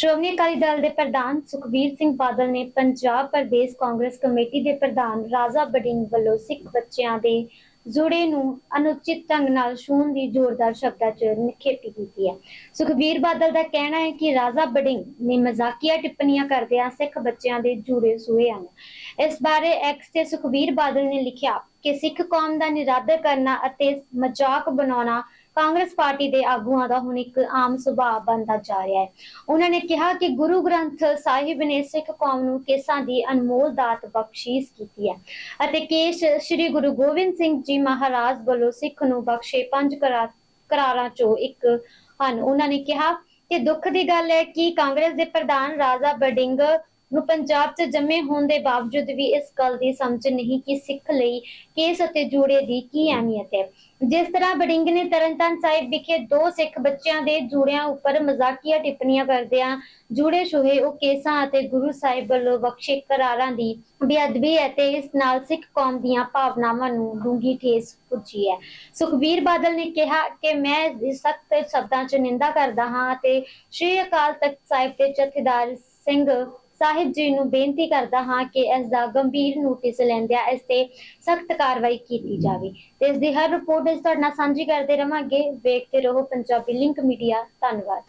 ਸ਼੍ਰੋਮਣੀ ਅਕਾਲੀ ਦਲ ਦੇ ਪ੍ਰਧਾਨ ਸੁਖਬੀਰ ਸਿੰਘ ਬਾਦਲ ਨੇ ਪੰਜਾਬ ਪ੍ਰਦੇਸ਼ ਕਾਂਗਰਸ ਕਮੇਟੀ ਦੇ ਪ੍ਰਧਾਨ ਰਾਜਾ ਬਡਿੰਗ ਵੱਲੋਂ ਸਿੱਖ ਬੱਚਿਆਂ ਦੇ ਜੁੜੇ ਨੂੰ ਅਨੁਚਿਤ ਢੰਗ ਨਾਲ ਛੂਹਣ ਦੀ ਜ਼ੋਰਦਾਰ ਸ਼ਬਦਾਂ 'ਚ ਨਿਖੇਧੀ ਕੀਤੀ ਹੈ। ਸੁਖਬੀਰ ਬਾਦਲ ਦਾ ਕਹਿਣਾ ਹੈ ਕਿ ਰਾਜਾ ਬਡਿੰਗ ਨੇ ਮਜ਼ਾਕੀਆ ਟਿੱਪਣੀਆਂ ਕਰਦਿਆਂ ਸਿੱਖ ਬੱਚਿਆਂ ਦੇ ਜੁੜੇ ਸੂਏ ਹਨ। ਇਸ ਬਾਰੇ ਐਕਸ ਤੇ ਸੁਖਬੀਰ ਬਾਦਲ ਨੇ ਲਿਖਿਆ ਕਿ ਸਿੱਖ ਕੌਮ ਦਾ ਨਿਰਾਦਰ ਕਰਨਾ ਅਤੇ ਮਜ਼ਾਕ ਬਣਾਉਣਾ ਕਾਂਗਰਸ ਪਾਰਟੀ ਦੇ ਆਗੂਆਂ ਦਾ ਹੁਣ ਇੱਕ ਆਮ ਸੁਭਾਅ ਬਣਦਾ ਜਾ ਰਿਹਾ ਹੈ। ਉਹਨਾਂ ਨੇ ਕਿਹਾ ਕਿ ਗੁਰੂ ਗ੍ਰੰਥ ਸਾਹਿਬ ਨੇ ਸਿੱਖ ਕੌਮ ਨੂੰ ਕੇਸਾਂ ਦੀ ਅਨਮੋਲ ਦਾਤ ਬਖਸ਼ੀਸ਼ ਕੀਤੀ ਹੈ ਅਤੇ ਕੇਸ ਸ੍ਰੀ ਗੁਰੂ ਗੋਬਿੰਦ ਸਿੰਘ ਜੀ ਮਹਾਰਾਜ ਵੱਲੋਂ ਸਿੱਖ ਨੂੰ ਬਖਸ਼ੇ ਪੰਜ ਕਰਾਰਾਂ ਚੋਂ ਇੱਕ ਹਨ। ਉਹਨਾਂ ਨੇ ਕਿਹਾ ਕਿ ਦੁੱਖ ਦੀ ਗੱਲ ਹੈ ਕਿ ਕਾਂਗਰਸ ਦੇ ਪ੍ਰਧਾਨ ਰਾਜਾ ਬਡਿੰਗ ਨੂੰ ਪੰਜਾਬ 'ਚ ਜੰਮੇ ਹੋਣ ਦੇ ਬਾਵਜੂਦ ਵੀ ਇਸ ਗੱਲ ਦੀ ਸਮਝ ਨਹੀਂ ਕਿ ਸਿੱਖ ਲਈ ਕੇਸ ਅਤੇ ਜੂੜੇ ਦੀ ਕੀ ਅਹਿਮੀਅਤ ਹੈ। ਜਿਸ ਤਰ੍ਹਾਂ ਬਡਿੰਗ ਨੇ ਤਰਨਤਾਰਨ ਸਾਹਿਬ ਵਿਖੇ ਦੋ ਸਿੱਖ ਬੱਚਿਆਂ ਦੇ ਜੂੜਿਆਂ ਉੱਪਰ ਮਜ਼ਾਕੀਆ ਟਿੱਪਣੀਆਂ ਕਰਦਿਆਂ ਜੂੜੇ ਛੋਹੇ ਉਹ ਕੇਸਾਂ ਅਤੇ ਗੁਰੂ ਸਾਹਿਬ ਵੱਲੋਂ ਬਖਸ਼ੇ ਕਰਾਰਾਂ ਦੀ ਬੇਅਦਬੀ ਹੈ ਤੇ ਇਸ ਨਾਲ ਸਿੱਖ ਕੌਮ ਦੀਆਂ ਭਾਵਨਾਵਾਂ ਨੂੰ ਡੂੰਗੀ ਠੇਸ ਪੁੱਜੀ ਹੈ। ਸੁਖਬੀਰ ਬਾਦਲ ਨੇ ਕਿਹਾ ਕਿ ਮੈਂ ਇਸ ਸਖਤ ਸ਼ਬਦਾਂ 'ਚ ਨਿੰਦਾ ਕਰਦਾ ਹਾਂ ਅਤੇ ਸ਼੍ਰੀ ਅਕਾਲ ਤਖਤ ਸਾਹਿਬ ਦੇ ਜਥੇਦਾਰ ਸਿੰਘ ਸਾਹਿਬ ਜੀ ਨੂੰ ਬੇਨਤੀ ਕਰਦਾ ਹਾਂ ਕਿ ਇਸ ਦਾ ਗੰਭੀਰ ਨੋਟਿਸ ਲੈਂਦਿਆਂ ਇਸ ਤੇ ਸਖਤ ਕਾਰਵਾਈ ਕੀਤੀ ਜਾਵੇ। ਤੇ ਇਸ ਦੀ ਹਰ ਰਿਪੋਰਟ ਇਸ ਤੁਹਾਡੇ ਨਾਲ ਸਾਂਝੀ ਕਰਦੇ ਰਵਾਂਗੇ। ਵੇਖਦੇ ਰਹੋ ਪੰਜਾਬੀ ਲਿੰਕ ਮੀਡੀਆ ਧੰਨਵਾਦ।